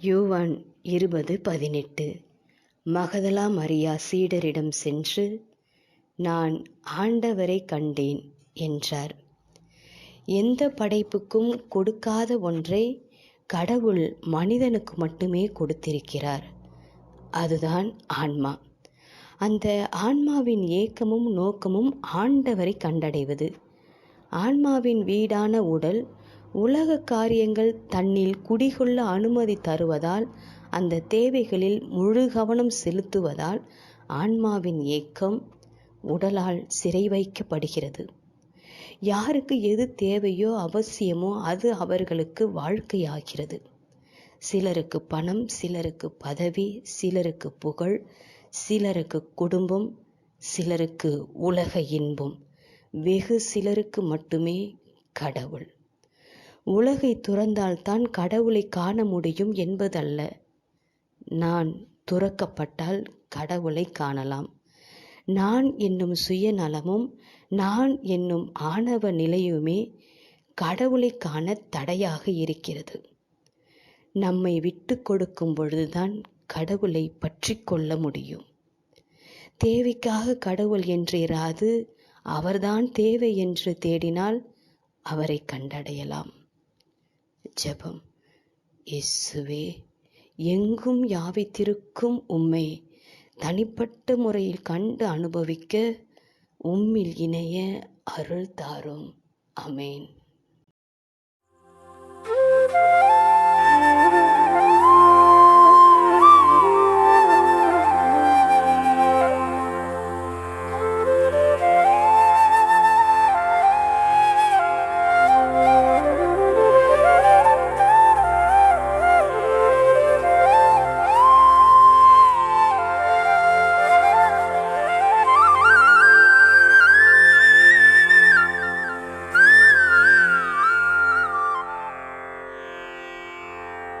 Yuan இருபது பதினெட்டு. மகதலா மரியா சீடரிடம் சென்று நான் ஆண்டவரை கண்டேன் என்றார். எந்த படைப்புக்கும் கொடுக்காத ஒன்றை கடவுள் மனிதனுக்கு மட்டுமே கொடுத்திருக்கிறார். அதுதான் ஆன்மா. அந்த ஆன்மாவின் ஏக்கமும் நோக்கமும் ஆண்டவரை கண்டடைவது. ஆன்மாவின் வீடான உடல் உலக காரியங்கள் தன்னில் குடிகொள்ள அனுமதி தருவதால் அந்த தேவைகளில் முழு கவனம் செலுத்துவதால் ஆன்மாவின் ஏக்கம் உடலால் சிறை வைக்கப்படுகிறது. யாருக்கு எது தேவையோ அவசியமோ அது அவர்களுக்கு வாழ்க்கையாகிறது. சிலருக்கு பணம் சிலருக்கு பதவி சிலருக்கு புகழ் சிலருக்கு குடும்பம் சிலருக்கு உலக இன்பம் வெகு சிலருக்கு மட்டுமே கடவுள். உலகை துறந்தால்தான் கடவுளை காண முடியும் என்பதல்ல. நான் துறக்கப்பட்டால் கடவுளை காணலாம். நான் என்னும் சுயநலமும் நான் என்னும் ஆணவ நிலையுமே கடவுளை காண தடையாக இருக்கிறது. நம்மை விட்டு கொடுக்கும் பொழுதுதான் கடவுளை பற்றி கொள்ள முடியும். தேவைக்காக கடவுள் என்றிராது அவர்தான் தேவை என்று தேடினால் அவரை கண்டடையலாம். ஜெபம். இயேசுவே எங்கும் யாவித்திருக்கும் உம்மை தனிப்பட்ட முறையில் கண்டு அனுபவிக்க உம்மில் இணைய அருள் தாரும். அமேன்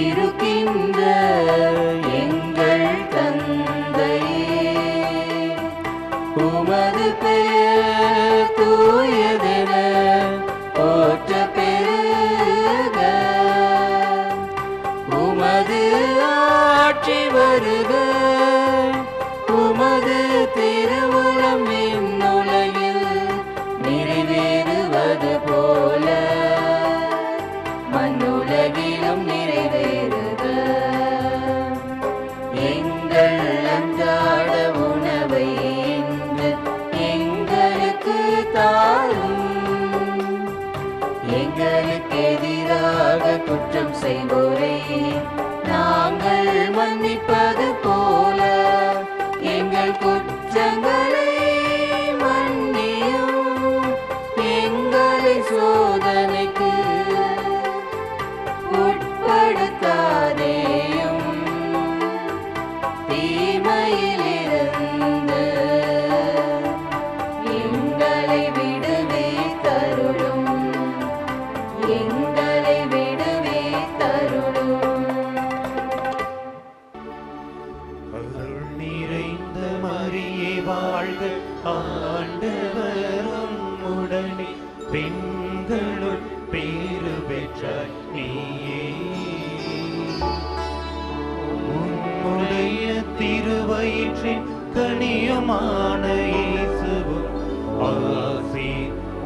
இருக்கின்ற செய்வோரை. நாங்கள் மன்னிப்ப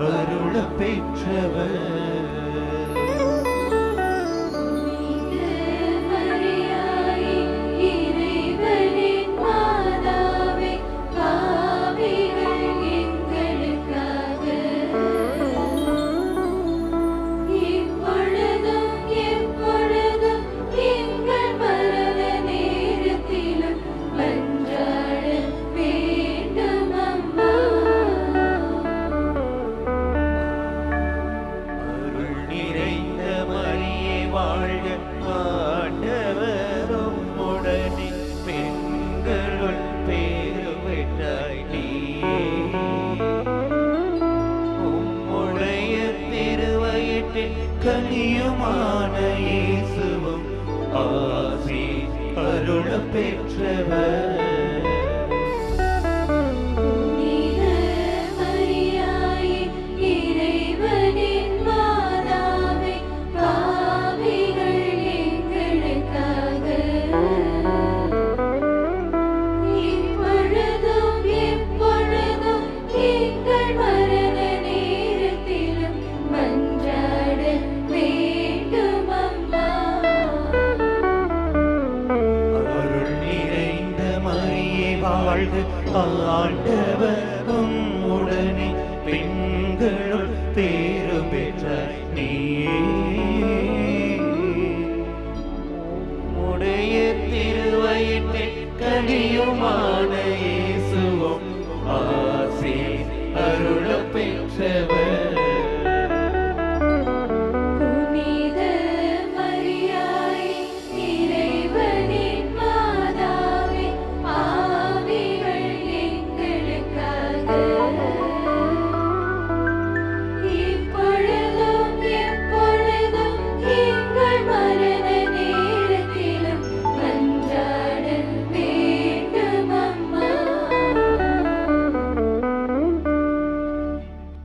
அருள பெற்றவர். Amen.